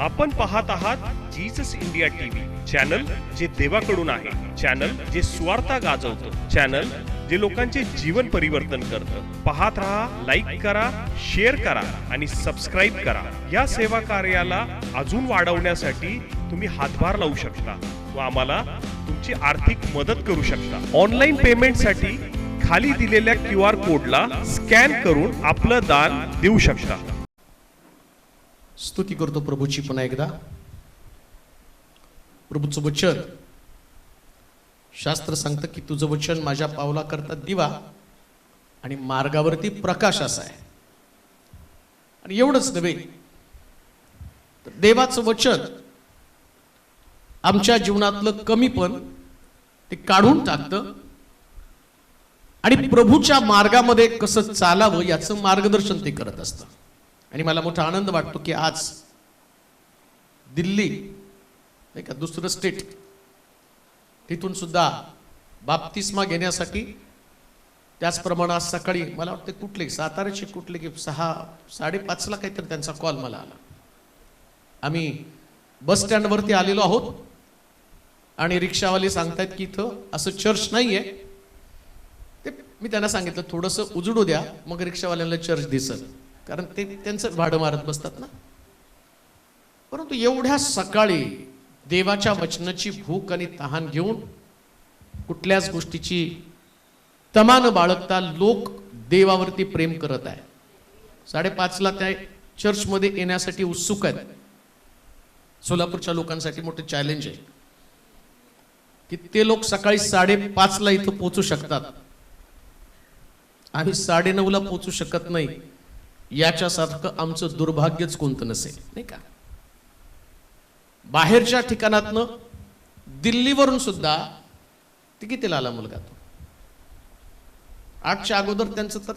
आपण पाहत आहात जीसस इंडिया टीव्ही चॅनल जे देवाकडून आहे. चॅनल जे स्वार्था गाजवतं. चॅनल जे लोकांचे जीवन परिवर्तन करतं. पाहत राहा लाईक करा शेअर करा आणि सबस्क्राईब करा. या सेवा कार्याला अजून वाढवण्यासाठी तुम्ही हातभार लावू शकता व आम्हाला तुमची आर्थिक मदत करू शकता. ऑनलाईन पेमेंटसाठी खाली दिलेल्या क्यू आर कोडला स्कॅन करून आपलं दान देऊ शकता. स्तुती करतो प्रभूची पुन्हा एकदा प्रभूचं वचन शास्त्र सांगतं की तुझं वचन माझ्या पावला करता दिवा आणि मार्गावरती प्रकाश असा आहे आणि एवढंच नव्हे तर देवाचं वचन आमच्या जीवनातलं कमी पण ते काढून टाकतं आणि प्रभूच्या मार्गामध्ये कसं चालावं याचं मार्गदर्शन ते करत असतं आणि मला मोठा आनंद वाटतो की आज दिल्ली नाही का दुसरं स्टेट तिथून सुद्धा बाप्तिस्मा घेण्यासाठी त्याचप्रमाणे आज सकाळी मला वाटतं कुठले साताऱ्याचे कुठले की सहा साडेपाचला काहीतरी त्यांचा कॉल मला आला. आम्ही बस स्टँडवरती आलेलो आहोत आणि रिक्षावाले सांगतायत की इथं असं चर्च नाही आहे ते मी त्यांना सांगितलं थोडंसं उजडू द्या मग रिक्षावाल्यांना चर्च दिसल. कारण ते त्यांचं भाडं मारत बसतात ना. परंतु एवढ्या सकाळी देवाच्या वचनाची भूक आणि तहान घेऊन कुठल्याच गोष्टीची तमान बाळगता लोक देवावरती प्रेम करत आहे साडेपाचला त्या चर्चमध्ये येण्यासाठी उत्सुक आहेत. सोलापूरच्या लोकांसाठी मोठं चॅलेंज आहे. की ते लोक सकाळी साडेपाचला इथं पोचू शकतात. आम्ही साडेनऊला पोचू शकत नाही. याच्यासारखं आमचं दुर्भाग्यच कोणतं नसेल नाही का? बाहेरच्या ठिकाणातनं दिल्लीवरून सुद्धा ते कितीला आला मुलगा तो. आठच्या अगोदर त्यांचं तर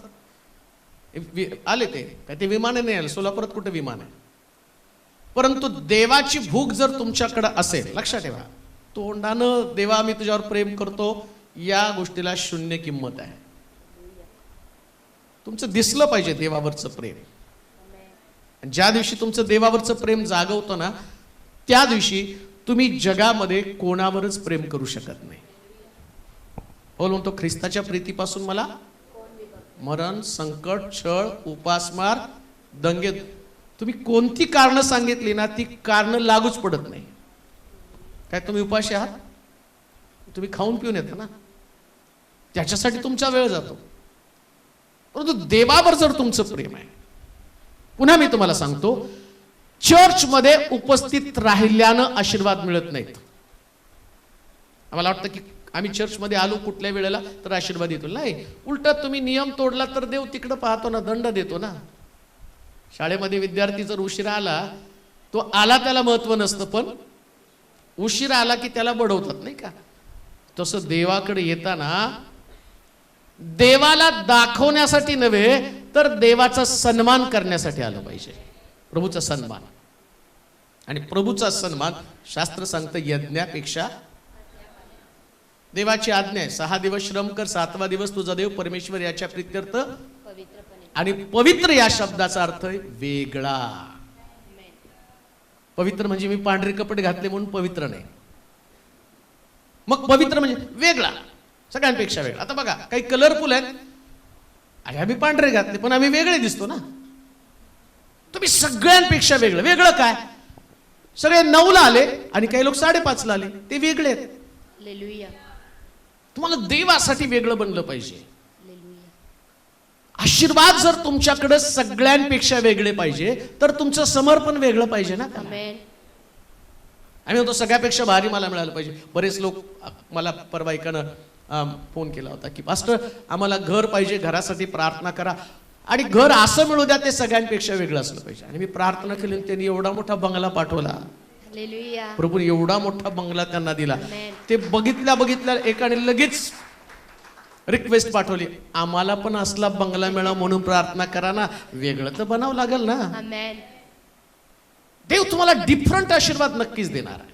आले ते. काय ते विमाने नाही आले सोलापुरात कुठे विमान? आहे परंतु देवाची भूक जर तुमच्याकडे असेल लक्षात ठेवा तोंडानं देवा मी तुझ्यावर प्रेम करतो या गोष्टीला शून्य किंमत आहे. तुमचं दिसलं पाहिजे देवावरचं प्रेम. ज्या दिवशी तुमचं देवावरचं प्रेम जागवतं ना त्या दिवशी तुम्ही जगामध्ये कोणावरच प्रेम करू शकत नाही. बोल म्हणतो ख्रिस्ताच्या प्रीतीपासून मला मरण संकट छळ उपासमार दंगे. तुम्ही कोणती कारणं सांगितली ना ती कारणं लागूच पडत नाही. काय तुम्ही उपाशी आहात? तुम्ही खाऊन पिऊन येता ना? त्याच्यासाठी तुमचा वेळ जातो. परंतु देवावर जर तुमचं प्रेम आहे पुन्हा मी तुम्हाला सांगतो चर्चमध्ये उपस्थित राहिल्यानं आशीर्वाद मिळत नाहीत. आम्हाला वाटतं की आम्ही चर्चमध्ये आलो कुठल्या वेळेला तर आशीर्वाद येतो. नाही उलट तुम्ही नियम तोडला तर देव तिकडं पाहतो ना दंड देतो ना. शाळेमध्ये विद्यार्थी जर उशिरा आला तो आला त्याला महत्त्व नसतं पण उशिरा आला की त्याला बडवतात नाही का? तसं देवाकडे येताना देवाला दाखवण्यासाठी नव्हे तर देवाचा सन्मान करण्यासाठी आलं पाहिजे. प्रभूचा सन्मान. आणि प्रभूचा सन्मान शास्त्र सांगतं यज्ञापेक्षा देवाची आज्ञा आहे. सहा दिवस श्रम कर सातवा दिवस तुझा देव परमेश्वर याच्या प्रित्यर्थ आणि पवित्र या शब्दाचा अर्थ आहे वेगळा. पवित्र म्हणजे मी पांढरे कपडे घातले म्हणून पवित्र नाही. मग पवित्र म्हणजे वेगळा. सगळ्यांपेक्षा वेगळा. आता बघा काही कलरफुल आहेत. अरे आम्ही पांढरे घातले पण आम्ही वेगळे दिसतो ना. तुम्ही सगळ्यांपेक्षा वेगळं. वेगळं काय? सगळे नऊला आले आणि काही लोक साडेपाचला आले. ते वेगळे आहेत. तुम्हाला देवासाठी वेगळं बनलं पाहिजे. आशीर्वाद जर तुमच्याकडे सगळ्यांपेक्षा वेगळे पाहिजे तर तुमचं समर्पण वेगळं पाहिजे ना आम्ही म्हणतो सगळ्यापेक्षा भारी मला मिळालं पाहिजे. बरेच लोक मला परवा एकानं फोन केला होता की पास्टर आम्हाला घर पाहिजे घरासाठी प्रार्थना करा. आणि घर असं मिळू द्या ते सगळ्यांपेक्षा वेगळं असलं पाहिजे. आणि मी प्रार्थना केली आणि त्यांनी एवढा मोठा बंगला पाठवला. प्रभू एवढा मोठा बंगला त्यांना दिला. ते बघितल्या बघितल्या एकाने लगेच रिक्वेस्ट पाठवली. आम्हाला पण असला बंगला मिळा म्हणून प्रार्थना करा ना. वेगळं तर बनावं लागेल ना. देव तुम्हाला डिफरंट आशीर्वाद नक्कीच देणार आहे.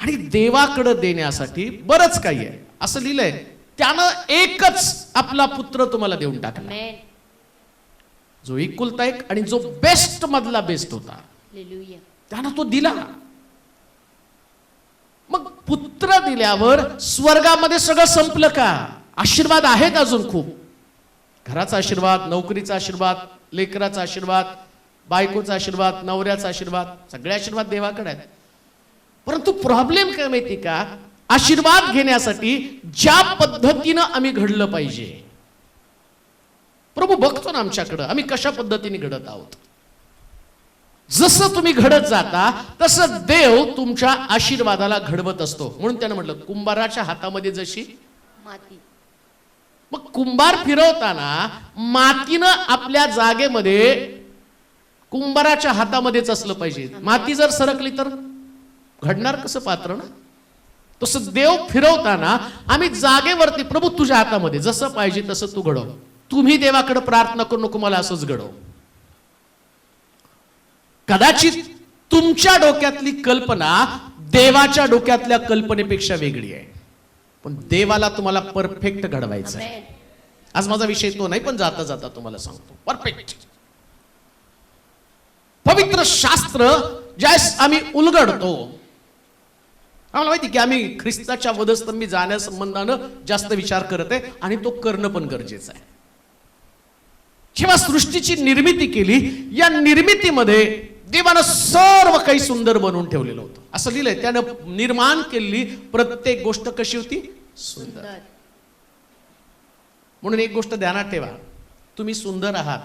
आणि देवाकडे देण्यासाठी बरंच काही आहे. असं लिहिलंय. त्यानं एकच आपला पुत्र तुम्हाला देऊन टाकला. जो एकुलता एक आणि जो बेस्ट मधला बेस्ट होता. त्यानं तो दिला. मग पुत्र दिल्यावर स्वर्गामध्ये सगळं संपलं का? आशीर्वाद आहेत अजून खूप. घराचा आशीर्वाद नोकरीचा आशीर्वाद लेकराचा आशीर्वाद बायकोचा आशीर्वाद नवऱ्याचा आशीर्वाद सगळे आशीर्वाद देवाकडे आहेत. परंतु प्रॉब्लेम काय माहिती का? आशीर्वाद घेण्यासाठी ज्या पद्धतीनं आम्ही घडलं पाहिजे. प्रभू बघतो ना आमच्याकडं आम्ही कशा पद्धतीने घडत आहोत. जसं तुम्ही घडत जाता तसं देव तुमच्या आशीर्वादाला घडवत असतो. म्हणून त्यानं म्हटलं कुंभाराच्या हातामध्ये जशी माती. मग कुंभार फिरवताना मातीनं आपल्या जागेमध्ये कुंभाराच्या हातामध्येच असलं पाहिजे. माती जर सरकली तर? घडणार कसं पात्र ना? तसं देव फिरवताना आम्ही जागेवरती प्रभू तुझ्या हातामध्ये जसं पाहिजे तसं तू घडव. तुम्ही देवाकडे प्रार्थना करू नको मला असंच घडव. कदाचित तुमच्या डोक्यातली कल्पना देवाच्या डोक्यातल्या कल्पनेपेक्षा वेगळी आहे. पण देवाला तुम्हाला परफेक्ट घडवायचं आहे. आज माझा विषय तो नाही पण जाता जाता तुम्हाला सांगतो. परफेक्ट. पवित्र शास्त्र ज्यास आम्ही उलगडतो आम्हाला माहिती की आम्ही ख्रिस्ताच्या वधस्तंभी जाण्यासंबंधानं जास्त विचार करत आहे आणि तो करणं पण गरजेचं आहे. जेव्हा सृष्टीची निर्मिती केली या निर्मितीमध्ये देवानं सर्व काही सुंदर बनवून ठेवलेलं होतं. असं लिहिलंय. त्यानं निर्माण केलेली प्रत्येक गोष्ट कशी होती? सुंदर. म्हणून एक गोष्ट ध्यानात ठेवा. तुम्ही सुंदर आहात.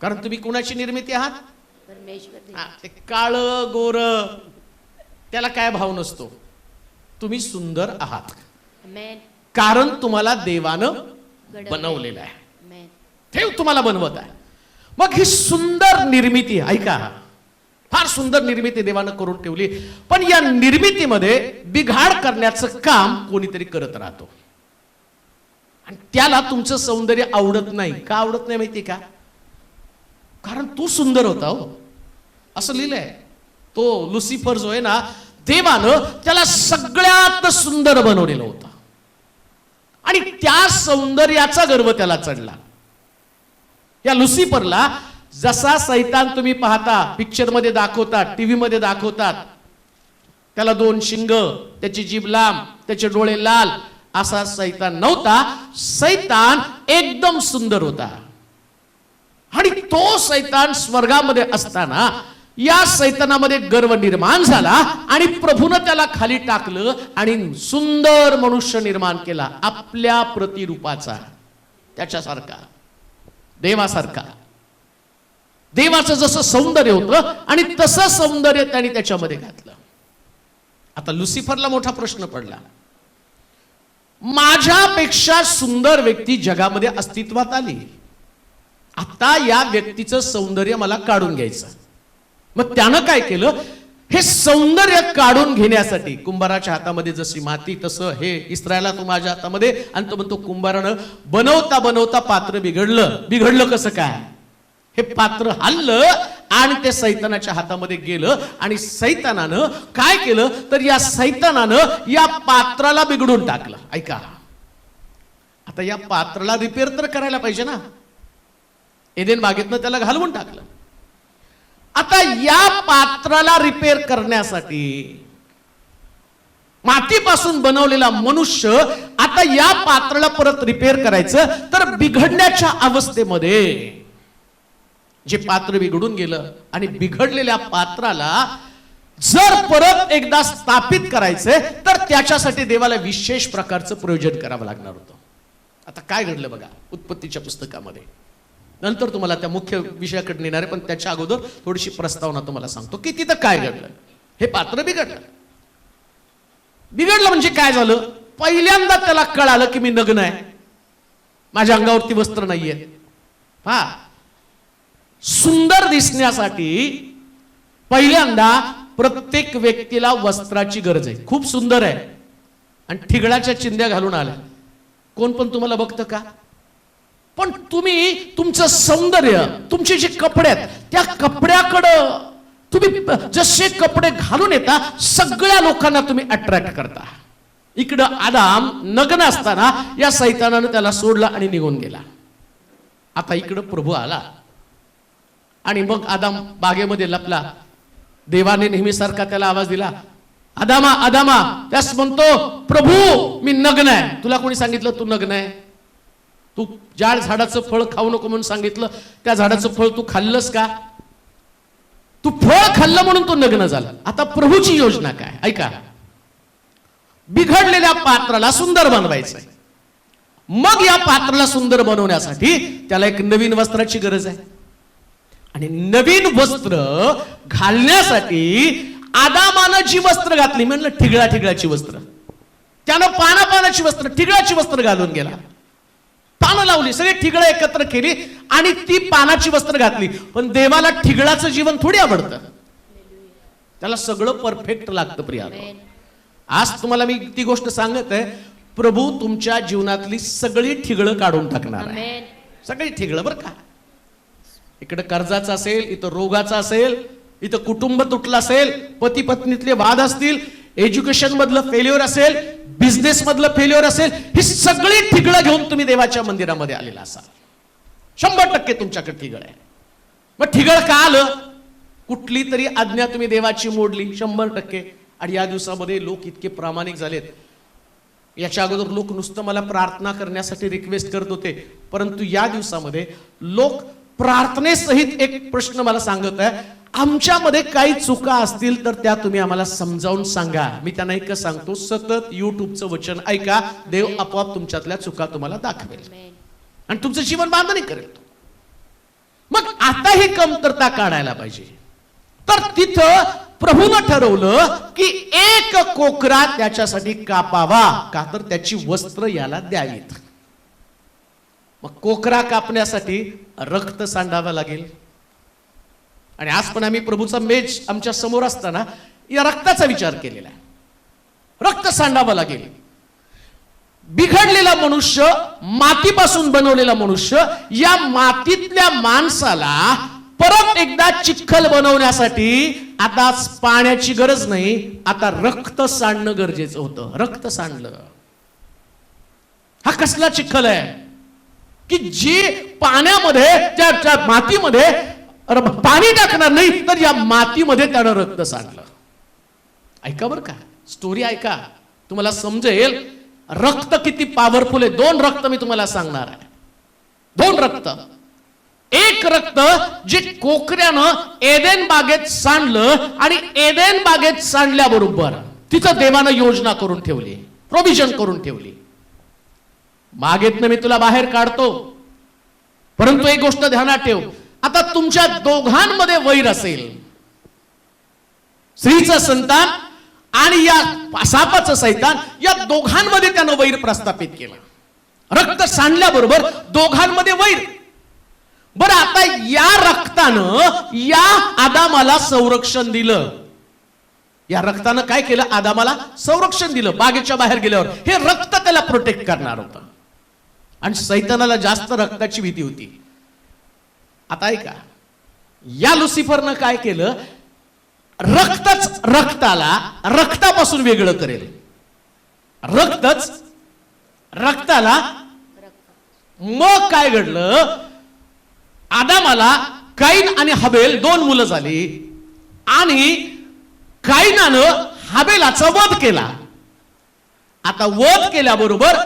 कारण तुम्ही कुणाची निर्मिती आहात? काळ गोर. त्याला काय भाव नसतो. तुम्ही सुंदर आहात. कारण तुम्हाला देवानं. बनवलेलं आहे. देव तुम्हाला बनवत आहे. मग ही सुंदर निर्मिती ऐका. फार सुंदर निर्मिती देवानं करून ठेवली. पण या निर्मितीमध्ये बिघाड करण्याचं काम कोणीतरी करत राहतो. आणि त्याला तुमचं सौंदर्य आवडत नाही. का आवडत नाही माहिती का? कारण तू सुंदर होता हो. असं लिहिलंय. तो लुसिफर जो आहे ना देवानं त्याला सगळ्यात सुंदर बनवलेलं होतं. आणि त्या सौंदर्याचा गर्व त्याला चढला. या लुसिफरला जसा सैतान तुम्ही पाहता पिक्चरमध्ये दाखवतात टीव्ही मध्ये दाखवतात त्याला दोन शिंग त्याची जीभ लांब त्याचे डोळे लाल असा सैतान नव्हता. सैतान एकदम सुंदर होता. आणि तो सैतान स्वर्गामध्ये असताना या सैतानामध्ये गर्व निर्माण झाला आणि प्रभूनं त्याला खाली टाकलं आणि सुंदर मनुष्य निर्माण केला आपल्या प्रतिरूपाचा त्याच्यासारखा देवासारखा. देवाचं जसं सौंदर्य होतं आणि तसं सौंदर्य त्याने त्याच्यामध्ये घातलं. आता लुसिफरला मोठा प्रश्न पडला. माझ्यापेक्षा सुंदर व्यक्ती जगामध्ये अस्तित्वात आली. आता या व्यक्तीचं सौंदर्य मला काढून घ्यायचं. मग त्यानं काय केलं? हे सौंदर्य काढून घेण्यासाठी कुंभाराच्या हातामध्ये जशी माती तसं हे इस्रायला तो माझ्या हातामध्ये. आणि तो म्हणतो कुंभारानं बनवता बनवता पात्र बिघडलं. बिघडलं कसं काय? हे पात्र हल्लं आणि ते सैतानाच्या हातामध्ये गेलं आणि सैतानानं काय केलं? तर या सैतानानं या पात्राला बिघडून टाकलं. ऐका. आता या पात्राला रिपेअर तर करायला पाहिजे ना. एदेन बागेतनं त्याला घालवून टाकलं. आता या पात्राला रिपेअर करण्यासाठी मातीपासून बनवलेला मनुष्य आता या पात्राला परत रिपेअर करायचं तर बिघडण्याच्या अवस्थेमध्ये जे पात्र बिघडून गेलं आणि बिघडलेल्या पात्राला जर परत एकदा स्थापित करायचंय तर त्याच्यासाठी देवाला विशेष प्रकारचं प्रयोजन करावं लागणार होतं. आता काय घडलं बघा उत्पत्तीच्या पुस्तकामध्ये. नंतर तुम्हाला त्या मुख्य विषयाकडे नेणार आहे पण त्याच्या अगोदर थोडीशी प्रस्तावना तुम्हाला सांगतो. की तिथं काय घडलं? हे पात्र बिघडलं. बिघडलं म्हणजे काय झालं? पहिल्यांदा त्याला कळालं की मी नग्न आहे. माझ्या अंगावरती वस्त्र नाहीये. हा. सुंदर दिसण्यासाठी पहिल्यांदा प्रत्येक व्यक्तीला वस्त्राची गरज आहे. खूप सुंदर आहे. आणि ठिगळाच्या चिंध्या घालून आल्या. कोण पण तुम्हाला बघतं का? पण तुम्ही तुमचं सौंदर्य तुमचे जे कपडे आहेत त्या कपड्याकडं तुम्ही जसे कपडे घालून येता सगळ्या लोकांना तुम्ही अट्रॅक्ट करता. इकडं आदाम नग्न असताना या सैतानानं त्याला सोडला आणि निघून गेला. आता इकडं प्रभू आला. आणि मग आदाम बागेमध्ये लपला. देवाने नेहमीसारखा त्याला आवाज दिला आदामा आदामा त्यास म्हणतो प्रभू मी नग्न आहे. तुला कोणी सांगितलं तू नग्न आहे तू ज्या झाडाचं फळ खाऊ नको म्हणून सांगितलं. त्या झाडाचं फळ तू खाल्लंस का? तू फळ खाल्लं म्हणून तो नग्न झाला. आता प्रभूची योजना काय? ऐका. बिघडलेल्या पात्राला सुंदर बनवायचं मग या पात्राला सुंदर बनवण्यासाठी त्याला एक नवीन वस्त्राची गरज आहे. आणि नवीन वस्त्र घालण्यासाठी आदामानं जी वस्त्र घातली म्हणलं ठिगळा ठिगळाची वस्त्र. त्यानं पाना पानाची वस्त्र ठिगळाची वस्त्र घालून गेला. पानं लावली सगळी ठिगळं एकत्र केली आणि ती पानाची वस्त्र घातली. पण देवाला ठिगळाचं जीवन थोडी आवडतं. त्याला सगळं परफेक्ट लागतं प्रिया. आज तुम्हाला मी ती गोष्ट सांगत आहे प्रभू तुमच्या जीवनातली सगळी ठिगळं काढून टाकणार आहे. सगळी ठिगळं बरं का? इकडे कर्जाचं असेल इथं रोगाचं असेल इथं कुटुंब तुटलं असेल पती पत्नीतले वाद असतील एज्युकेशन मधलं फेल्युअर असेल बिझनेस मधलं फेल्युअर असेल ही सगळी ठिगळं घेऊन तुम्ही देवाच्या मंदिरामध्ये आलेला असाल. शंभर टक्के तुमच्याकडे ठिगळ आहे. मग ठिगळ का आलं? कुठली तरी आज्ञा तुम्ही देवाची मोडली शंभर टक्के. आणि या दिवसामध्ये लोक इतके प्रामाणिक झालेत. याच्या अगोदर लोक नुसतं मला प्रार्थना करण्यासाठी रिक्वेस्ट करत होते. परंतु या दिवसामध्ये लोक प्रार्थनेसहित एक प्रश्न मला सांगत आहे. आमच्यामध्ये काही चुका असतील तर त्या तुम्ही आम्हाला समजावून सांगा. मी त्यांना एक सांगतो सतत युट्यूबचं वचन ऐका. देव आपोआप तुमच्यातल्या चुका तुम्हाला दाखवेल. आणि तुमचं जीवन बांधणी करेल मग आता ही कमतरता काढायला पाहिजे. तर तिथं प्रभूनं ठरवलं की एक कोकरा त्याच्यासाठी कापावा का तर त्याची वस्त्र याला द्यावीत. मग कोकरा कापण्यासाठी रक्त सांडावं लागेल. आणि आज पण आम्ही प्रभूचा मेज आमच्यासमोर असताना या रक्ताचा विचार केलेला आहे. रक्त सांडावं लागेल बिघडलेला मनुष्य मातीपासून बनवलेला मनुष्य या मातीतल्या माणसाला परत एकदा चिखल बनवण्यासाठी आता पाण्याची गरज नाही आता रक्त सांडणं गरजेचं होतं. रक्त सांडलं. हा कसला चिखल आहे? की जे पाण्यामध्ये त्या त्या मातीमध्ये पाणी टाकणार नाही तर या मातीमध्ये त्यानं रक्त सांडलं. ऐका बरं का स्टोरी ऐका. तुम्हाला समजेल रक्त किती पॉवरफुल आहे. दोन रक्त मी तुम्हाला सांगणार आहे. दोन रक्त. एक रक्त जे कोकऱ्यानं एदेन बागेत सांडलं आणि एदेन बागेत सांडल्याबरोबर तिथं देवानं योजना करून ठेवली प्रोव्हिजन करून ठेवली. बागेतनं मी तुला बाहेर काढतो. परंतु एक गोष्ट ध्यानात ठेव. आता तुमच्या दोघांमध्ये वैर असेल. स्त्रीचं संतान आणि या सापाचं सैतान या दोघांमध्ये त्यानं वैर प्रस्थापित केलं. रक्त सांडल्याबरोबर दोघांमध्ये वैर. बरं आता या रक्तानं या आदामाला संरक्षण दिलं. या रक्तानं काय केलं? आदामाला संरक्षण दिलं बागेच्या बाहेर गेल्यावर. हे रक्त त्याला प्रोटेक्ट करणार होतं. आणि सैतानाला जास्त रक्ताची भीती होती. आता ऐका. या लुसिफरनं काय केलं? रक्तच रक्ताला रक्तापासून वेगळं करेल. रक्तच रक्ताला मग काय घडलं? आदामाला काईन आणि हबेल दोन मुलं झाली. आणि काईनानं हबेलाचा वध केला. आता वध केल्याबरोबर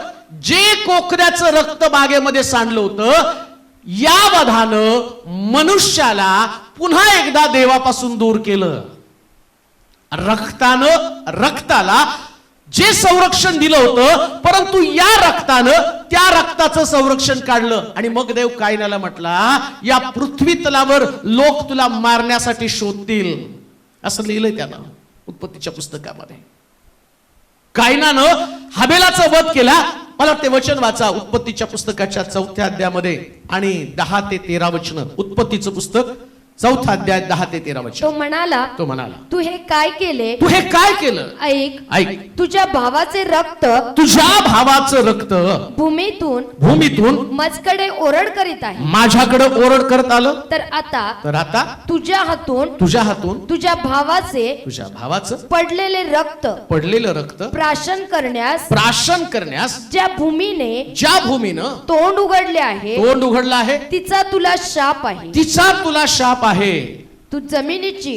जे कोकऱ्याचं रक्त बागेमध्ये सांडलं होतं या वधानं मनुष्याला पुन्हा एकदा देवापासून दूर केलं. रक्तानं रक्ताला जे संरक्षण दिलं होतं परंतु या रक्तानं त्या रक्ताचं संरक्षण काढलं. आणि मग देव कायनाला म्हटला या पृथ्वी तलावर लोक तुला मारण्यासाठी शोधतील. असं लिहिलंय त्यानं उत्पत्तीच्या पुस्तकामध्ये. कायनानं हबेलाचा वध केला मला ते वचन वाचा उत्पत्तीच्या पुस्तकाच्या चौथ्या अध्यामध्ये आणि दहा ते तेरा वचन. उत्पत्तीचं पुस्तक चौथा अध्याय दहा ते तेरा तो वचन म्हणाला तो म्हणाला तू हे काय केले? तू हे काय केलं? ऐक ऐक. तुझ्या भावाचे रक्त तुझ्या भावाचं रक्त भूमीतून भूमीतून मजकडे ओरड करीत आहे. माझ्याकडे ओरड करत आलं? तर आता तर आता तुझ्या हातून तुझ्या हातून तुझ्या भावाचे तुझ्या भावाचं पडलेले रक्त पडलेलं रक्त प्राशन करण्यास प्राशन करण्यास ज्या भूमीने ज्या भूमीनं तोंड उघडले आहे तोंड उघडलं आहे तिचा तुला शाप आहे. तिचा तुला शाप आहे. तू जमिनीची?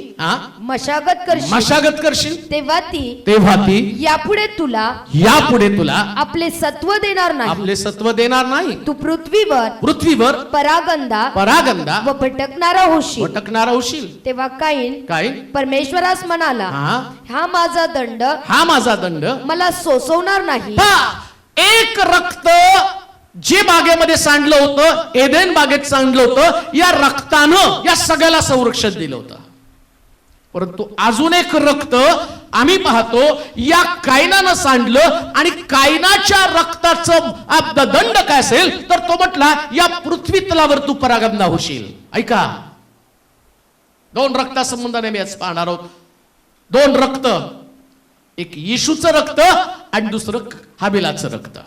मशागत करशील. मशागत करशील? तेव्हा ती तेव्हा ती यापुढे तुला यापुढे तुला आपले सत्व देणार नाही. आपले सत्व देणार नाही. तू पृथ्वीवर पृथ्वीवर परागंदा परागंदा व भटकणारा होशील. भटकणारा होशील. तेव्हा काईन काय परमेश्वरास म्हणाला हा? माझा दंड हा माझा दंड मला सोसवणार नाही. एक रक्त जे बागेमध्ये सांडलं होतं एदेन बागेत सांडलं होतं या रक्तानं या सगळ्याला संरक्षण दिलं होतं. परंतु अजून एक रक्त आम्ही पाहतो या कायनानं सांडलं आणि कायनाच्या रक्ताचं दंड काय असेल तर तो म्हटला या पृथ्वी तलावर तू परागंदा होशील. ऐका. दोन रक्तासंबंधाने मी आज पाहणार आहोत. दोन रक्त. एक येशूचं रक्त आणि दुसरं हाबिलाचं रक्त.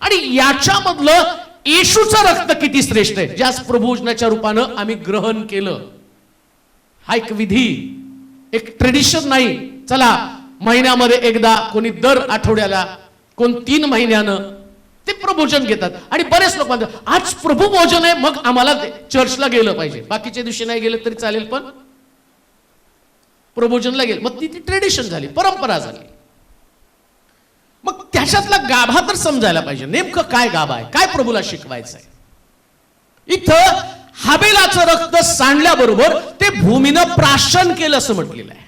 आणि याच्यामधलं येशूचं रक्त किती श्रेष्ठ आहे? ज्यास प्रभोजनाच्या रूपानं आम्ही ग्रहण केलं. हा एक विधी एक ट्रेडिशन नाही. चला महिन्यामध्ये एकदा कोणी दर आठवड्याला कोण तीन महिन्यानं ते प्रभोजन घेतात. आणि बरेच लोक म्हणतात आज प्रभू भोजन आहे मग आम्हाला ते चर्चला गेलं पाहिजे. बाकीच्या दिवशी नाही गेलं तरी चालेल पण प्रभोजनला गेलं. मग ती ती ट्रेडिशन झाली परंपरा झाली. मग त्याच्यातला गाभा तर समजायला पाहिजे. नेमकं काय गाभा आहे? काय प्रभूला शिकवायचं आहे इथं हाबेलाचं रक्त सांडल्याबरोबर ते भूमीनं प्राशन केलं असं म्हटलेलं आहे.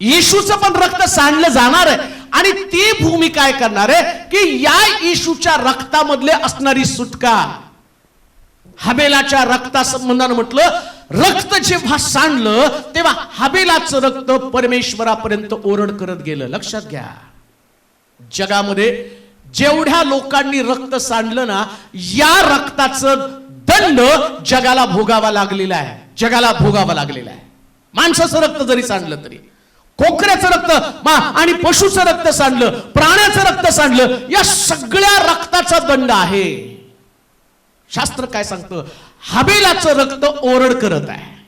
येशूचं पण रक्त सांडलं जाणार आहे. आणि ती भूमी काय करणार आहे? की या येशूच्या रक्तामधले असणारी सुटका. हबेलाच्या रक्तासंबंधानं म्हटलं रक्त जेव्हा सांडलं तेव्हा हबेलाचं रक्त परमेश्वरापर्यंत ओरड करत गेलं. लक्षात घ्या. जगामध्ये जेवढ्या लोकांनी रक्त सांडलं ना या रक्ताचं दंड जगाला भोगावा लागलेला आहे. जगाला भोगावा लागलेला आहे. माणसाचं रक्त जरी सांडलं तरी कोकऱ्याचं रक्त मा- आणि पशुचं रक्त सांडलं प्राण्याचं रक्त सांडलं या सगळ्या रक्ताचा दंड आहे. शास्त्र काय सांगतं? हबेलाचं रक्त ओरड करत आहे.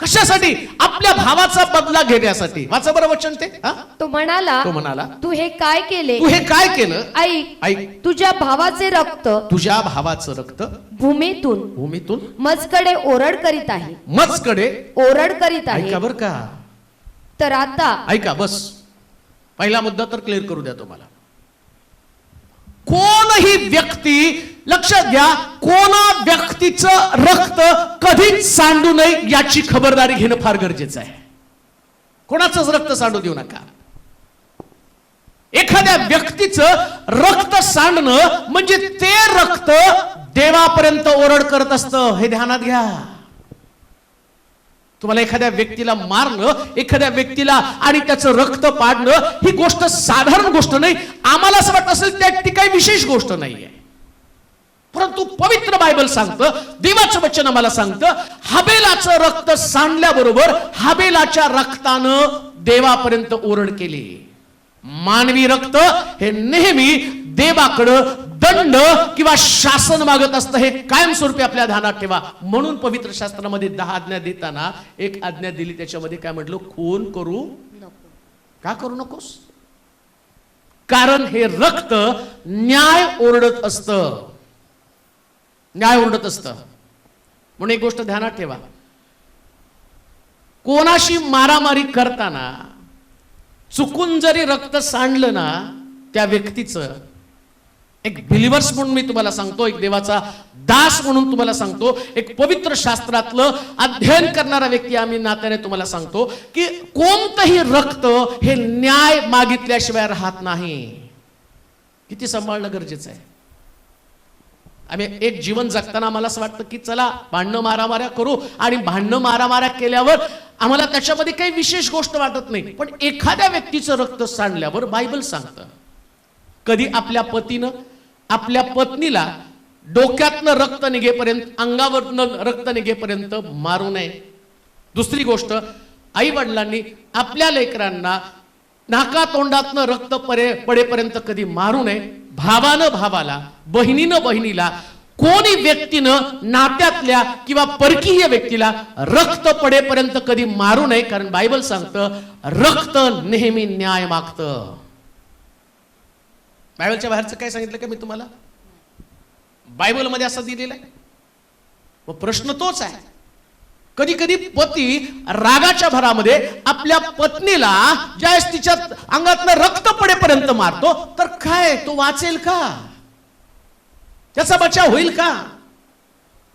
कशासाठी? आपल्या भावाचा बदला घेण्यासाठी. वाचा बरं वचन ते हा? तो म्हणाला तो म्हणाला तू हे काय केले? तू हे काय केलं? ऐक ऐक तुझ्या भावाचे रक्त तुझ्या भावाचं रक्त भूमीतून भूमीतून मजकडे ओरड करीत आहे. मजकडे ओरड करीत आहे. ऐका बर का. तर आता ऐका बस. पहिला मुद्दा तर क्लिअर करू द्या तुम्हाला. कोणही व्यक्ती लक्षात घ्या कोणा व्यक्तीचं रक्त कधीच सांडू नये याची खबरदारी घेणं फार गरजेचं आहे. कोणाचंच रक्त सांडू देऊ नका. एखाद्या व्यक्तीचं रक्त सांडणं म्हणजे ते रक्त देवापर्यंत ओरड करत असतं. हे ध्यानात घ्या. तुम्हाला एखाद्या व्यक्तीला मारणं एखाद्या व्यक्तीला आणि त्याचं रक्त पाडणं ही गोष्ट साधारण गोष्ट नाही. आम्हाला असं वाटत असेल त्या ती काही विशेष गोष्ट नाहीये. परंतु पवित्र बायबल सांगतं देवाचं वचन आम्हाला सांगतं हबेलाचं रक्त सांडल्याबरोबर हबेलाच्या रक्तानं देवापर्यंत ओरड केली. मानवी रक्त हे नेहमी देवाकडं दंड किंवा शासन मागत असतं हे कायमस्वरूपी आपल्या ध्यानात ठेवा. म्हणून पवित्र शास्त्रामध्ये दहा आज्ञा देताना एक आज्ञा दिली त्याच्यामध्ये काय म्हटलं खून करू का करू नकोस? कारण हे रक्त न्याय ओरडत असतं. न्याय ओरडत असतं. म्हणून एक गोष्ट ध्यानात ठेवा. कोणाशी मारामारी करताना चुकून जरी रक्त सांडलं ना त्या व्यक्तीचं एक बिलिव्हर्स म्हणून मी तुम्हाला सांगतो एक देवाचा दास म्हणून तुम्हाला सांगतो एक पवित्र शास्त्रातलं अध्ययन करणारा व्यक्ती आम्ही नात्याने तुम्हाला सांगतो की कोणतंही रक्त हे न्याय मागितल्याशिवाय राहत नाही. किती सांभाळणं गरजेचं आहे. आम्ही एक जीवन जगताना आम्हाला असं वाटतं की चला भांडणं मारामाऱ्या करू आणि भांडणं मारामाऱ्या केल्यावर आम्हाला त्याच्यामध्ये काही विशेष गोष्ट वाटत नाही. पण एखाद्या व्यक्तीचं रक्त सांडल्यावर बायबल सांगतं. कधी आपल्या पतीनं आपल्या पत्नीला डोक्यातनं रक्त निघेपर्यंत अंगावरनं रक्त निघेपर्यंत मारू नये. दुसरी गोष्ट आई वडिलांनी आपल्या लेकरांना नाका तोंडातनं रक्त परे पडेपर्यंत कधी मारू नये. भावानं भावाला बहिणीनं बहिणीला कोणी व्यक्तीनं नात्यातल्या किंवा परकीय व्यक्तीला रक्त पडेपर्यंत कधी मारू नये कारण बायबल सांगतं रक्त नेहमी न्याय मागतं. बायबलच्या बाहेरचं काय सांगितलं का मी तुम्हाला? बायबलमध्ये असं दिलेलं आहे. व प्रश्न तोच आहे. कधी कधी पती रागाच्या भरामध्ये आपल्या पत्नीला ज्यावेळेस तिच्या अंगातनं रक्त पडेपर्यंत मारतो. तर काय तो वाचेल का? त्याचा बचाव होईल का?